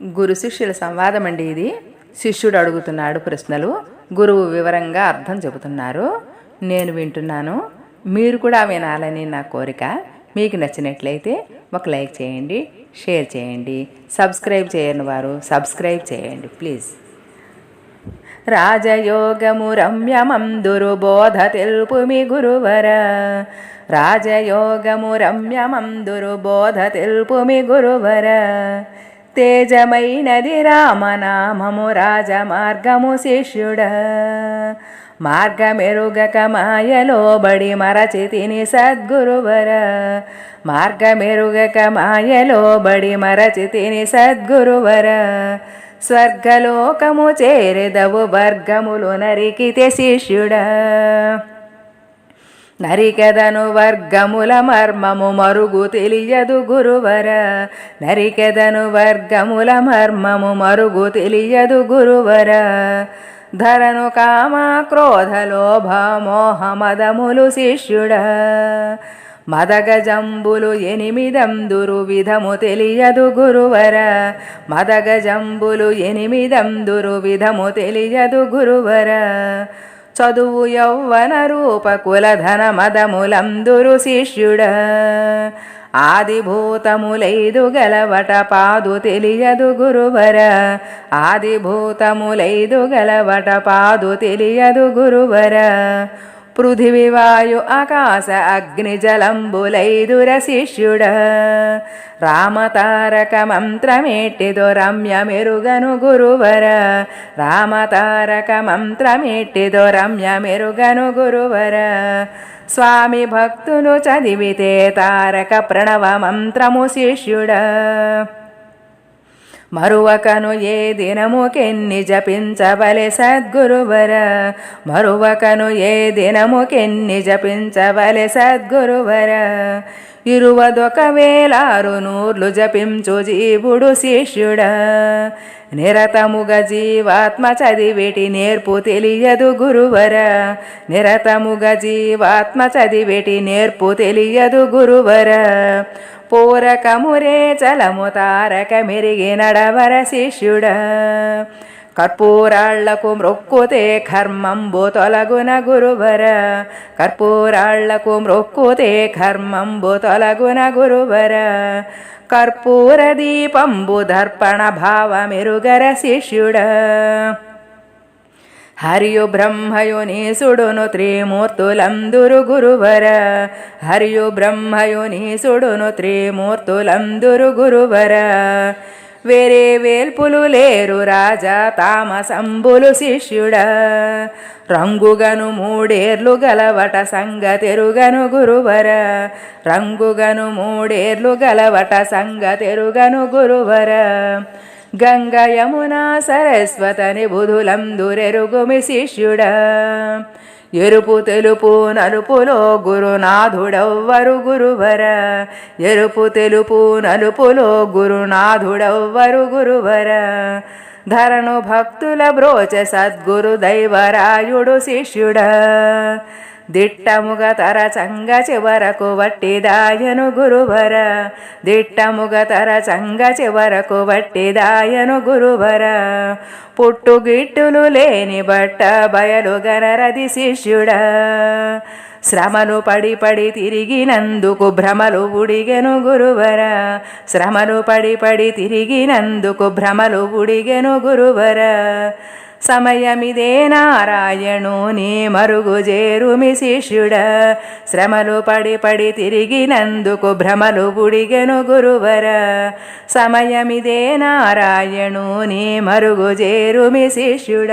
గురు శిష్యుల సంవాదం అండి ఇది. శిష్యుడు అడుగుతున్నాడు ప్రశ్నలు. గురువు వివరంగా అర్థం చెబుతున్నారు. నేను వింటున్నాను. మీరు కూడా వినాలని నా కోరిక. మీకు నచ్చినట్లయితే ఒక లైక్ చేయండి షేర్ చేయండి సబ్స్క్రైబ్ చేయని వారు సబ్స్క్రైబ్ చేయండి ప్లీజ్. రాజయోగము రమ్యమందురు బోధ తెలుపుమి గురువర. రాజయోగము రమ్యమందురు బోధ తెలుపుమి గురువర. తేజమైనది రామనామము రాజమార్గము శిష్యుడ. మార్గమెరుగక మాయలోబడి మరచితిని సద్గురువర. మార్గమెరుగక మాయలోబడి మరచితిని సద్గురువర. స్వర్గలోకము చేరెదవు వర్గములు నరికితే శిష్యుడా. నరికెదను వర్గముల మర్మము మరుగు తెలియదు గురువర. నరికెదను వర్గముల మర్మము మరుగు తెలియదు గురువర. ధరను కామ క్రోధ లోభ మోహ మదములు శిష్యుడా. మదగజంబులు ఎనిమిదందురు విధము తెలియదు గురువర. మదగజంబులు ఎనిమిదందురు విధము తెలియదు గురువర. చదువు యౌవన రూప కులధన మదములందురు శిష్యుడ. ఆదిభూతములైదు గలవట పాదు తెలియదు గురువర. ఆదిభూతములైదు గలవట పాదు తెలియదు గురువర. పృథివివాయు ఆకాశ అగ్ని జలంబులైదుర రామతారక మంత్రమేట్టిదో రమ్య మెరుగను గురువర. రామతారక మంత్రమేట్టిదో రమ్య మెరుగను గురువర. స్వామి భక్తులు చదివితే తారక ప్రణవ మంత్రము శిష్యుడ. మరువకను ఏ దినముకెన్ని జపించవలె సద్గురువర? మరువకను ఏ దినముకెన్ని జపించవలె సద్గురువర? ఇరువదొక వేలారు నూర్లు జపించు జీవుడు శిష్యుడ. నిరతముగ జీవాత్మ చదివేటి నేర్పు తెలియదు గురువర. నిరతముగ జీవాత్మ చదివేటి నేర్పు తెలియదు గురువర. పూరకమురే చలము తారక మెరిగి నడవర శిష్యుడ. కర్పూరాళ్ళకు మ్రొక్కుతే కర్మంబు తొలగున గురువర. కర్పూరాళ్ళకు మ్రొక్కుతే కర్మంబు తొలగున గురువర. కర్పూర దీపంబు దర్పణ భావమెరుగర శిష్యుడ. హరియు బ్రహ్మయునీసుడును త్రిమూర్తులందురు గురువర. హరియు బ్రహ్మయునీసుడును త్రిమూర్తులందురు గురువర. వేరే వేల్పులు లేరు రాజా తామసంబులు శిష్యుడ. రంగుగను మూడేర్లు గలవట సంగతెరుగను గురువర. రంగుగను మూడేర్లు గలవట సంగతెరుగను గురువర. గంగ యమున సరస్వతని బుధులందురెరుగుమి శిష్యుడ ఎరుపు తెలుపు నలుపులో గురునాథుడవ్వరు గురువర. ఎరుపు తెలుపు నలుపులో గురునాథుడవ్వరు గురువర. ధరను భక్తుల బ్రోచ సద్గురు దైవరాయుడు శిష్యుడా. దిట్టముగ తరచంగ చివరకు వట్టిదాయను గురువర దిట్టముగ తరచంగ చివరకు వట్టిదాయను గురువర పుట్టుగిట్టులు లేని బట్ట బయలు గనరది శిష్యుడా. శ్రమలు పడి పడి తిరిగినందుకు భ్రమలు ఉడిగెను గురువర. శ్రమలు పడి పడి తిరిగినందుకు భ్రమలు ఉడిగెను గురువర. సమయమిదే నారాయణు నీ మరుగు చేరుమి శిష్యుడ. శ్రమలు పడి పడి తిరిగినందుకు భ్రమలు పుడిగెను గురువర. సమయమిదే నారాయణు నీ మరుగు చేరుమి శిష్యుడ.